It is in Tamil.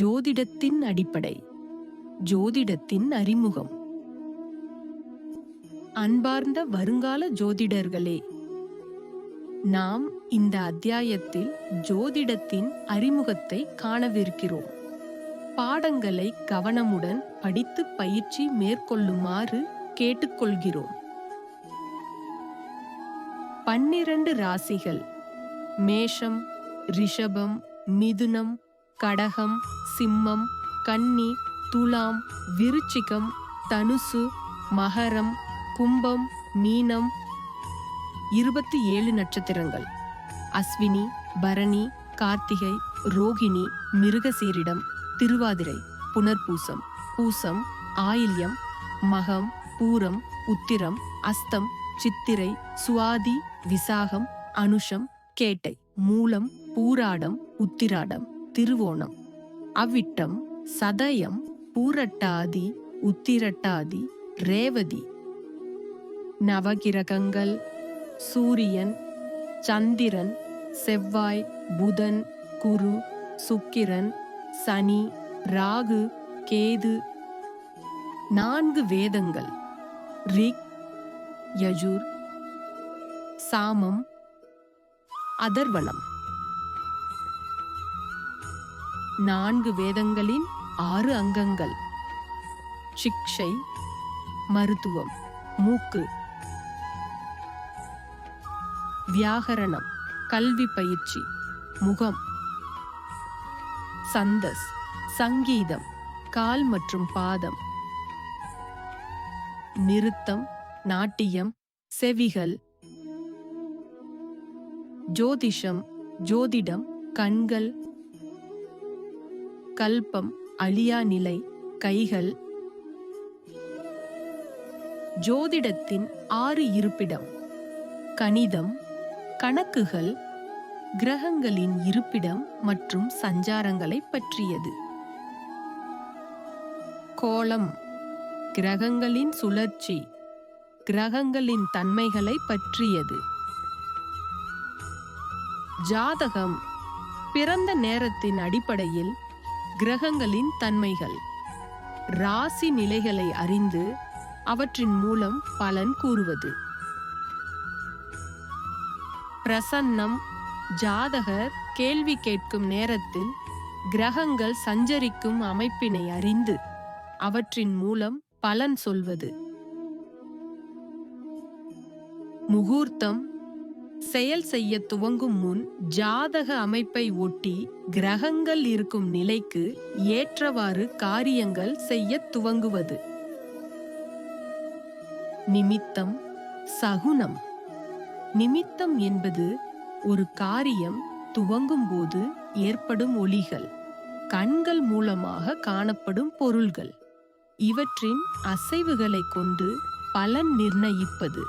ஜோதிடத்தின் அடிப்படை ஜோதிடத்தின் அறிமுகம். அன்பார்ந்த வருங்கால ஜோதிடர்களே நாம் இந்த அத்தியாயத்தில் ஜோதிடத்தின் அறிமுகத்தை காணவிருக்கிறோம். பாடங்களை கவனமுடன் படித்து பயிற்சி மேற்கொள்ளுமாறு கேட்டுக்கொள்கிறோம். பன்னிரண்டு ராசிகள் மேஷம் ரிஷபம் மிதுனம் கடகம் சிம்மம் கன்னி துலாம் விருச்சிகம் தனுசு மகரம் கும்பம் மீனம். இருபத்தி ஏழு நட்சத்திரங்கள். அஸ்வினி பரணி கார்த்திகை ரோகிணி மிருகசீரிடம் திருவாதிரை புனர்பூசம் பூசம் ஆயில்யம் மகம் பூரம் உத்திரம் அஸ்தம் சித்திரை சுவாதி விசாகம் அனுஷம் கேட்டை மூலம் பூராடம் உத்திராடம். திருவோணம். அவ்விட்டம் சதயம் பூரட்டாதி உத்திரட்டாதி ரேவதி. நவகிரகங்கள் சூரியன் சந்திரன் செவ்வாய் புதன் குரு சுக்கிரன் சனி ராகு கேது. நான்கு வேதங்கள். ரிக் யஜூர் சாமம் அதர்வனம் நான்கு வேதங்களின் ஆறு அங்கங்கள். சிக்ஷை மருத்துவம் மூக்கு. வியாகரணம் கல்வி பயிற்சி முகம். சந்தஸ் சங்கீதம் கால் மற்றும் பாதம். நிறுத்தம் நாட்டியம் செவிகள். ஜோதிஷம் ஜோதிடம் கண்கள் கல்பம் அழியா நிலை கைகள். ஜோதிடத்தின் ஆறு இருப்பிடம். கணிதம் கணக்குகள் கிரகங்களின் இருப்பிடம் மற்றும் சஞ்சாரங்களை பற்றியது. கோலம் கிரகங்களின் சுழற்சி கிரகங்களின் தன்மைகளை பற்றியது. ஜாதகம் பிறந்த நேரத்தின் அடிப்படையில் கிரகங்களின் தன்மைகள். ராசி நிலைகளை அறிந்து அவற்றின் மூலம் பலன் கூறுவது. பிரசன்னம் ஜாதகர் கேள்வி கேட்கும் நேரத்தில் கிரகங்கள் சஞ்சரிக்கும் அமைப்பினை அறிந்து அவற்றின் மூலம் பலன் சொல்வது. முகூர்த்தம் செயல் செய்ய துவங்கும் முன் ஜாதக அமைப்பை ஒட்டி கிரகங்கள் இருக்கும் நிலைக்கு ஏற்றவாறு காரியங்கள் செய்ய துவங்குவது. நிமித்தம் சகுனம். நிமித்தம் என்பது ஒரு காரியம் துவங்கும் போது ஏற்படும் ஒளிகள் கண்கள் மூலமாக காணப்படும் பொருள்கள். இவற்றின் அசைவுகளை கொண்டு பலன் நிர்ணயிப்பது.